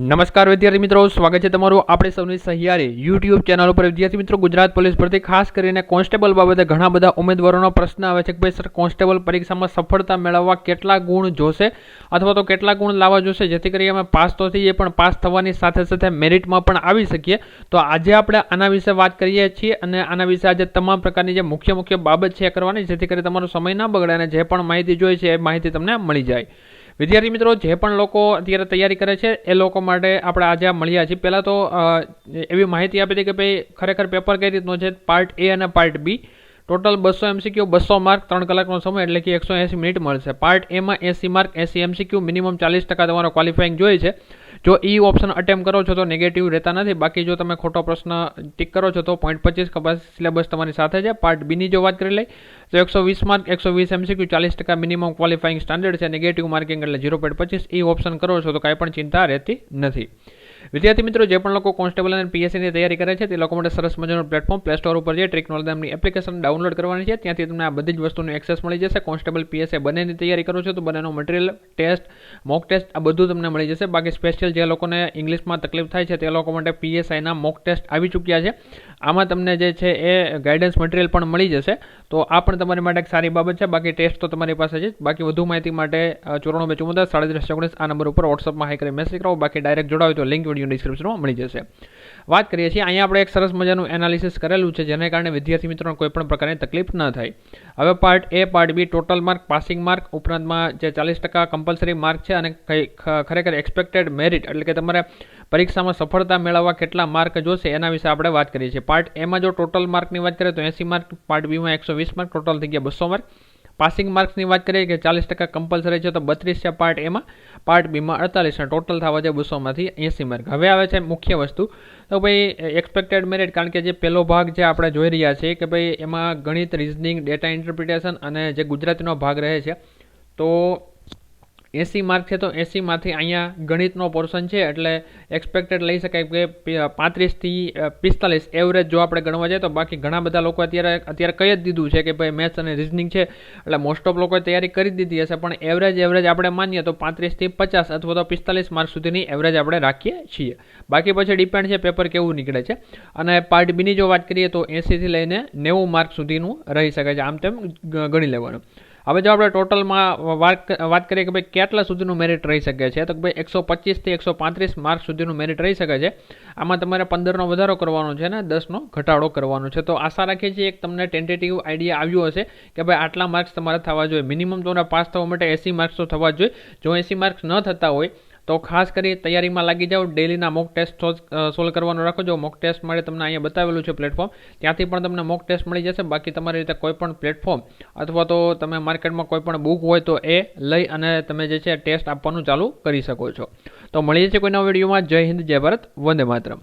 નમસ્કાર વિદ્યાર્થી મિત્રો, સ્વાગત છે તમારું આપણે સૌની સહિયારી યુટ્યુબ ચેનલ ઉપર. વિદ્યાર્થી મિત્રો, ગુજરાત પોલીસ ભરતી ખાસ કરીને કોન્સ્ટેબલ બાબતે ઘણા બધા ઉમેદવારોનો પ્રશ્ન આવે છે કે ભાઈ, સર, કોન્સ્ટેબલ પરીક્ષામાં સફળતા મેળવવા કેટલા ગુણ જોશે અથવા તો કેટલા ગુણ લાવવા જોશે? જેથી કરી અમે પાસ તો થઈએ, પણ પાસ થવાની સાથે સાથે મેરિટમાં પણ આવી શકીએ. તો આજે આપણે આના વિશે વાત કરીએ છીએ અને આના વિશે આજે તમામ પ્રકારની જે મુખ્ય મુખ્ય બાબત છે એ કરવાની, જેથી કરી તમારો સમય ના બગડે અને જે પણ માહિતી જોઈએ છે એ માહિતી તમને મળી જાય. વિદ્યાર્થી મિત્રો, જે પણ લોકો અત્યારે તૈયારી કરે છે, એ લોકો માટે આપણે આજે મળ્યા છીએ. પહેલાં તો એવી માહિતી આપી હતી કે ભાઈ, ખરેખર પેપર કઈ રીતનો છે? પાર્ટ એ અને પાર્ટ બી ટોટલ બસો એમસીક્યુ બસો માર્ક ત્રણ કલાકનો સમય, એટલે કે એકસો એંસી મિનિટ મળશે. પાર્ટ એમાં એંસી માર્ક એંસી એમસીક્યુ મિનિમમ ચાલીસ ટકા તમારો ક્વોલિફાઇંગ જોઈએ છે. જો ઈ ઓપ્શન અટેમ્પ કરો છો તો નેગેટિવ રહેતા નથી. બાકી જો તમે ખોટો પ્રશ્ન ટીક કરો છો તો પોઈન્ટ પચીસ કપાસ સિલેબસ તમારી સાથે છે. પાર્ટ બીની જો વાત કરી લઈ તો એકસો વીસ માર્ક એકસો વીસ એમસીક્યુ ચાલીસ ટકા મિનિમમ ક્વોલિફાઇંગ સ્ટાન્ડર્ડ છે. નેગેટિવ માર્કિંગ એટલે ઝીરો પોઈન્ટ પચીસ. ઈ ઓપ્શન કરો છો તો કાંઈ પણ ચિંતા રહેતી નથી. વિદ્યાર્થી મિત્રો, જે પણ લોકો કોન્સ્ટેબલ અને પીએસસીની તૈયારી કરે છે, તે લોકો માટે સરસ મજાનું પ્લેટફોર્મ પ્લે સ્ટોર ઉપર જે ટ્રિક નામની એપ્લિકેશન ડાઉનલોડ કરવાની છે, ત્યાંથી તમને આ બધી જ વસ્તુનો એક્સેસ મળી જશે. કોન્સ્ટેબલ, પીએસએ બંનેની તૈયારી કરો છો, તો બંનેનો મટીરિયલ ટેસ્ટ મોક ટેસ્ટ આ બધું તમને મળી જશે. બાકી સ્પેશિયલ જે લોકોને ઇંગ્લિશમાં તકલીફ થાય છે, તે લોકો માટે પીએસઆઈના મોક ટેસ્ટ આવી ચૂક્યા છે. આમાં તમને જે છે એ ગાઈડન્સ મટીરિયલ પણ મળી જશે. તો આ પણ તમારી માટે એક સારી બાબત છે. બાકી ટેસ્ટ તો તમારી પાસે છે બાકી વધુ માહિતી માટે ચોરાણું બે ચુમ્મોતેર, સાડત્રીસ, ઓગણીસ આ નંબર ઉપર વોટ્સઅપમાં હાઈ કરી મેસેજ કરો. બાકી ડાયરેક્ટ જોડાવ તો લિંક વીડિયો ડિસ્ક્રિપ્શનમાં મળી જશે. વાત કરીએ છીએ, અહીંયા આપણે એક સરસ મજાનું એનાલિસિસ કરેલું છે, જેને કારણે વિદ્યાર્થી મિત્રોને કોઈ પણ પ્રકારની તકલીફ ન થાય. હવે part A part B total mark passing mark ઉપરાંતમાં જે ચાલીસ ટકા કમ્પલસરી માર્ક છે અને ખરેખર એક્સપેક્ટેડ મેરિટ એટલે કે તમારે પરીક્ષામાં સફળતા મેળવવા કેટલા માર્ક જોશે, એના વિશે આપણે વાત કરીએ છીએ. પાર્ટ એમાં જો ટોટલ માર્કની વાત કરીએ તો એંસી માર્ક પાર્ટ બીમાં એકસો વીસ માર્ક ટોટલ થઈ ગયા બસો માર્ક પાસિંગ માર્ક્સની વાત કરીએ કે ચાલીસ ટકા કમ્પલસરી છે તો બત્રીસ છે પાર્ટ એમાં પાર્ટ બીમાં અડતાલીસ ટોટલ થવા છે બસોમાંથી એંસી માર્ક હવે આવે છે મુખ્ય વસ્તુ. તો ભાઈ એક્સપેક્ટેડ મેરિટ કારણ કે જે પહેલો ભાગ જે આપણે જોઈ રહ્યા છીએ કે ભાઈ, એમાં ગણિત રિઝનિંગ ડેટા ઇન્ટરપ્રિટેશન અને જે ગુજરાતીનો ભાગ રહે છે, તો એંસી માર્ક છે તો એંસીમાંથી અહીંયા ગણિતનો પોર્શન છે, એટલે એક્સપેક્ટેડ લઈ શકાય કે પાંત્રીસથી પિસ્તાલીસ એવરેજ જો આપણે ગણવા જઈએ તો બાકી ઘણા બધા લોકો અત્યારે અત્યારે કહી જ દીધું છે કે ભાઈ મેથ્સ અને રિઝનિંગ છે, એટલે મોસ્ટ ઓફ લોકોએ તૈયારી કરી દીધી હશે, પણ એવરેજ એવરેજ આપણે માનીએ તો પાંત્રીસથી પચાસ અથવા તો પિસ્તાલીસ માર્ક સુધીની એવરેજ આપણે રાખીએ છીએ. બાકી પછી ડિપેન્ડ છે પેપર કેવું નીકળે છે. અને પાર્ટ બીની જો વાત કરીએ તો એંસીથી લઈને નેવું માર્ક સુધીનું રહી શકે છે, આમ તેમ ગણી લેવાનું. હવે જો આપણે ટોટલમાં વાત કરીએ કે ભાઈ કેટલા સુધીનું મેરિટ રહી શકે છે, તો ભાઈ એકસો પચીસથી એકસો પાંત્રીસ માર્ક સુધીનું મેરિટ રહી શકે છે. આમાં તમારે પંદરનો વધારો કરવાનો છે ને, દસનો ઘટાડો કરવાનો છે. તો આશા રાખીએ છીએ એક તમને ટેન્ટેટિવ આઈડિયા આવ્યો હશે કે ભાઈ આટલા માર્ક્સ તમારે થવા જોઈએ. મિનિમમ તમારે પાસ થવા માટે એસી માર્ક્સ તો થવા જોઈએ. જો એસી માર્ક્સ ન થતા હોય તો ખાસ કરી તૈયારીમાં લાગી જાઓ, ડેલીના મોક ટેસ્ટ સોલ્વ કરવાનું રાખો. જો મોક ટેસ્ટ મળે તમને અહીંયા બતાવેલું છે પ્લેટફોર્મ ત્યાંથી પણ તમને મોક ટેસ્ટ મળી જશે. બાકી તમારી રીતે કોઈ પણ પ્લેટફોર્મ અથવા તો તમે માર્કેટમાં કોઈ પણ બુક હોય તો એ લઈ અને તમે જે છે ટેસ્ટ આપવાનું ચાલુ કરી શકો છો. તો મળીએ છીએ કોઈના વિડીયોમાં. જય હિન્દ, જય ભારત, વંદે માતરમ.